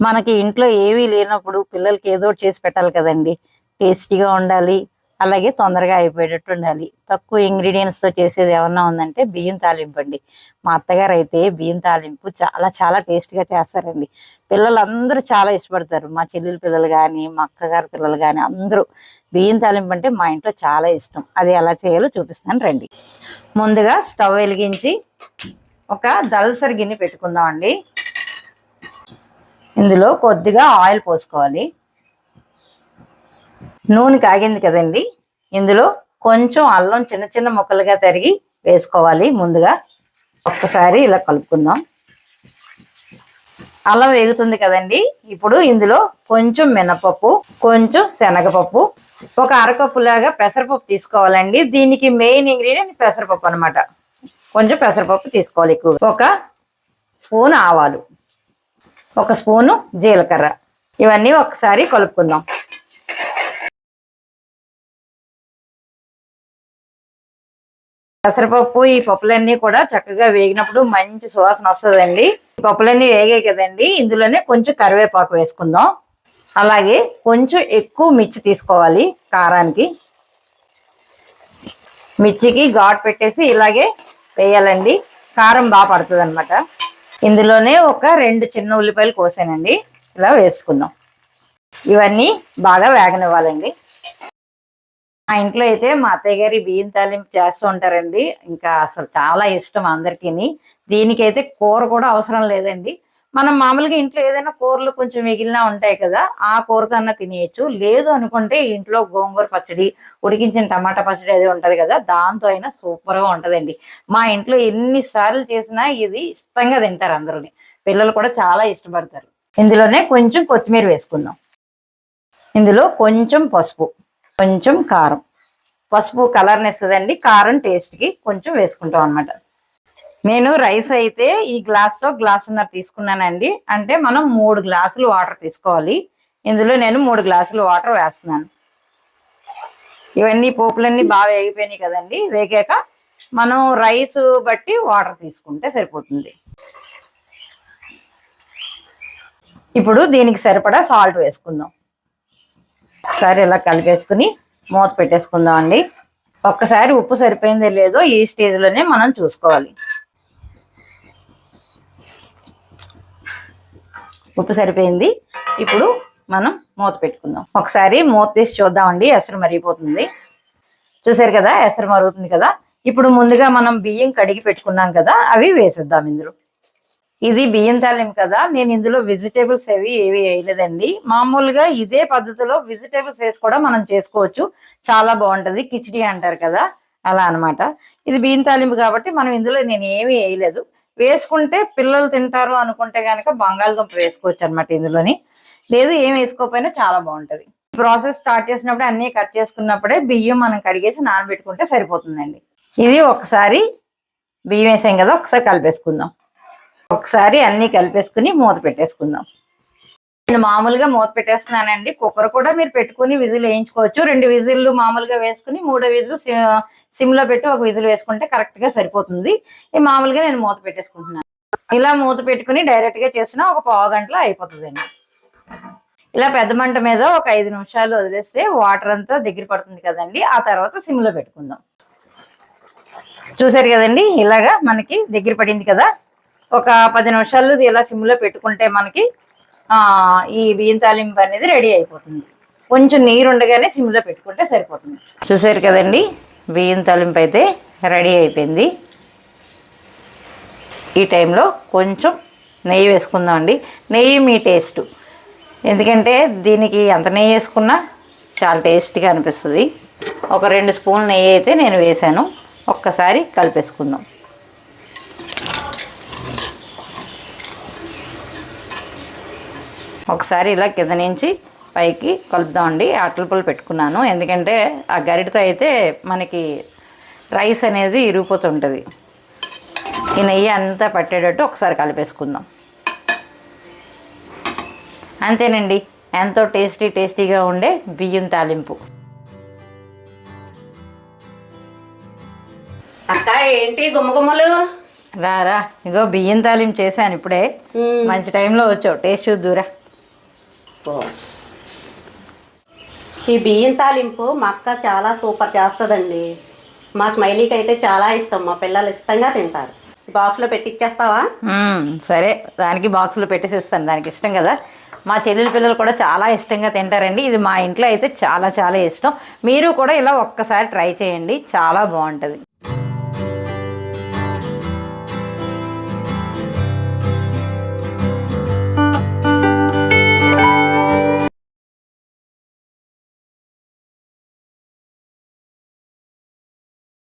మనకి ఇంట్లో ఏవీ లేనప్పుడు పిల్లలకి ఏదో ఒకటి చేసి పెట్టాలి కదండి. టేస్టీగా ఉండాలి. అలాగే తొందరగా అయిపోయేటట్టు ఉండాలి. తక్కువ ఇంగ్రీడియంట్స్తో చేసేది ఏమన్నా ఉందంటే బియ్యం తాలింపు అండి మా అత్తగారు అయితే బియ్యం తాలింపు చాలా చాలా టేస్టీగా చేస్తారండి. పిల్లలందరూ చాలా ఇష్టపడతారు. మా చెల్లెల పిల్లలు కానీ మా అక్కగారి పిల్లలు కానీ అందరూ బియ్యం తాలింపు అంటే మా ఇంట్లో చాలా ఇష్టం. అది ఎలా చేయాలో చూపిస్తాను రండి. ముందుగా స్టవ్ వెలిగించి ఒక దళసరి గిన్నె పెట్టుకుందాం అండి ఇందులో కొద్దిగా ఆయిల్ పోసుకోవాలి. నూనె కాగింది కదండి. ఇందులో కొంచెం అల్లం చిన్న చిన్న ముక్కలుగా తరిగి వేసుకోవాలి ముందుగా. ఒక్కసారి ఇలా కలుపుకుందాం. అల్లం వేగుతుంది కదండి. ఇప్పుడు ఇందులో కొంచెం మినపప్పు కొంచెం శనగపప్పు ఒక అరకప్పు లాగా పెసరపప్పు తీసుకోవాలండి. దీనికి మెయిన్ ఇంగ్రీడియంట్ పెసరపప్పు అనమాట కొంచెం పెసరపప్పు తీసుకోవాలి ఎక్కువ ఒక స్పూన్ ఆవాలు. ఒక స్పూను జీలకర్ర. ఇవన్నీ ఒకసారి కలుపుకుందాం. పెసరపప్పు ఈ పప్పులన్నీ కూడా చక్కగా వేగినప్పుడు మంచి సువాసన వస్తుందండి. ఈ పప్పులన్నీ వేగాయి కదండి. ఇందులోనే కొంచెం కరివేపాకు వేసుకుందాం. అలాగే కొంచెం ఎక్కువ మిర్చి తీసుకోవాలి కారానికి. మిర్చికి ఘాట్ పెట్టేసి ఇలాగే వేయాలండి. కారం బాగా పడుతుంది అనమాట ఇందులోనే ఒక రెండు చిన్న ఉల్లిపాయలు కోసానండి. ఇలా వేసుకుందాం. ఇవన్నీ బాగా వేగనివ్వాలండి. మా ఇంట్లో అయితే మా అత్తయ్య గారి బియ్యం తాలింపు చేస్తూ ఉంటారండి. ఇంకా అసలు చాలా ఇష్టం అందరికీ దీనికైతే కూర కూడా అవసరం లేదండి. మనం మామూలుగా ఇంట్లో ఏదైనా కూరలు కొంచెం మిగిలిన ఉంటాయి కదా ఆ కూరతో అన్న తినేయచ్చు. లేదు అనుకుంటే ఇంట్లో గోంగూర పచ్చడి ఉడికించిన టమాటా పచ్చడి అది ఉంటది కదా దాంతో అయినా సూపర్గా ఉంటదండి. మా ఇంట్లో ఎన్నిసార్లు చేసినా ఇది ఇష్టంగా తింటారు అందరూని. పిల్లలు కూడా చాలా ఇష్టపడతారు. ఇందులోనే కొంచెం కొత్తిమీర వేసుకుందాం. ఇందులో కొంచెం పసుపు కొంచెం కారం. పసుపు కలర్ని ఇస్తుందండి కారం టేస్ట్కి కొంచెం వేసుకుంటాం అనమాట నేను రైస్ అయితే ఈ గ్లాస్తో గ్లాసున్నర తీసుకున్నానండి. అంటే మనం మూడు గ్లాసులు వాటర్ తీసుకోవాలి. ఇందులో నేను మూడు గ్లాసులు వాటర్ వేస్తున్నాను. ఇవన్నీ పోపులన్నీ బాగా వేగిపోయినాయి కదండి. వేగాక మనం రైస్ బట్టి వాటర్ తీసుకుంటే సరిపోతుంది. ఇప్పుడు దీనికి సరిపడా సాల్ట్ వేసుకుందాం. ఒకసారి ఇలా కలిపేసుకుని మూత పెట్టేసుకుందాం అండి ఒక్కసారి ఉప్పు సరిపోయిందో లేదో ఈ స్టేజ్లోనే మనం చూసుకోవాలి. ఉప్పు సరిపోయింది. ఇప్పుడు మనం మూత పెట్టుకుందాం. ఒకసారి మూత తీసి చూద్దామండి. ఎసరు మరిగిపోతుంది. చూసారు కదా? ఎసరు మరుగుతుంది కదా? ఇప్పుడు ముందుగా మనం బియ్యం కడిగి పెట్టుకున్నాం కదా? అవి వేసేద్దాం ఇందులో. ఇది బియ్యం తాలింపు కదా? నేను ఇందులో వెజిటేబుల్స్ అవి ఏవి వేయలేదండి. మామూలుగా ఇదే పద్ధతిలో వెజిటేబుల్స్ వేసి కూడా మనం చేసుకోవచ్చు. చాలా బాగుంటది. కిచిడి అంటారు కదా? అలా అన్నమాట. ఇది బియ్యం తాలింపు కాబట్టి మనం ఇందులో నేను ఏమీ వేయలేదు. వేసుకుంటే పిల్లలు తింటారు అనుకుంటే కనుక బంగాళదుంప వేసుకోవచ్చు అనమాట ఇందులోని. లేదు ఏం వేసుకోకపోయినా చాలా బాగుంటది. ప్రాసెస్ స్టార్ట్ చేసినప్పుడు అన్ని కట్ చేసుకున్నప్పుడే బియ్యం మనం కడిగేసి నానబెట్టుకుంటే సరిపోతుందండి. ఇది ఒకసారి బియ్యం వేసాం కదా ఒకసారి కలిపేసుకుందాం. ఒకసారి అన్ని కలిపేసుకుని మూత పెట్టేసుకుందాం. నేను మామూలుగా మూత పెట్టేస్తున్నానండి. కుక్కర్ కూడా మీరు పెట్టుకుని విజిల్ వేయించుకోవచ్చు. రెండు విజిల్లు మామూలుగా వేసుకుని మూడో విజిల్ సిమ్లో పెట్టి ఒక విజిల్ వేసుకుంటే కరెక్ట్గా సరిపోతుంది. ఈ మామూలుగా నేను మూత పెట్టేసుకుంటున్నాను. ఇలా మూత పెట్టుకుని డైరెక్ట్గా చేసినా ఒక పావు గంటలో అయిపోతుందండి. ఇలా పెద్ద మంట మీద ఒక ఐదు నిమిషాలు వదిలేస్తే వాటర్ అంతా దగ్గర పడుతుంది కదండి. ఆ తర్వాత సిమ్లో పెట్టుకుందాం. చూసారు కదండి ఇలాగా మనకి దగ్గర పడింది కదా. ఒక పది నిమిషాలు ఇది ఇలా సిమ్లో పెట్టుకుంటే మనకి ఈ బియ్యం తాలింపు అనేది రెడీ అయిపోతుంది. కొంచెం నీరు ఉండగానే సిమ్లో పెట్టుకుంటే సరిపోతుంది. చూసారు కదండి? బియ్యం తాలింపు అయితే రెడీ అయిపోయింది. ఈ టైంలో కొంచెం నెయ్యి వేసుకుందాం అండి. నెయ్యి మీ టేస్ట్. ఎందుకంటే దీనికి ఎంత నెయ్యి వేసుకున్నా చాలా టేస్టీగా అనిపిస్తుంది. ఒక రెండు స్పూన్లు నెయ్యి అయితే నేను వేసాను. ఒక్కసారి కలిపేసుకుందాం. ఒకసారి ఇలా కింద నుంచి పైకి కలుపుదామండి. అట్ల పుల్ల పెట్టుకున్నాను. ఎందుకంటే ఆ గరిటతో అయితే మనకి రైస్ అనేది ఇరిగిపోతుంటుంది. ఈ నెయ్యి అంతా పట్టేటట్టు ఒకసారి కలిపేసుకుందాం. అంతేనండి. ఎంతో టేస్టీ టేస్టీగా ఉండే బియ్యం తాలింపు. అక్క ఏంటి గుమ్మగుమ్మలు? రా రా. ఇగో బియ్యం తాలింపు చేశాను ఇప్పుడే. మంచి టైంలో వచ్చావు. టేస్ట్ చూద్దురా ఈ బియ్యం తాలింపు మా అక్క చాలా సూపర్ చేస్తుందండి. మా స్మైలీకి అయితే చాలా ఇష్టం. మా పిల్లలు ఇష్టంగా తింటారు. బాక్స్లో పెట్టిచ్చేస్తావా? సరే. దానికి బాక్స్లో పెట్టేసి ఇస్తాను. దానికి ఇష్టం కదా. మా చెల్లెల పిల్లలు కూడా చాలా ఇష్టంగా తింటారండి. ఇది మా ఇంట్లో అయితే చాలా చాలా ఇష్టం. మీరు కూడా ఇలా ఒక్కసారి ట్రై చేయండి. చాలా బాగుంటుంది.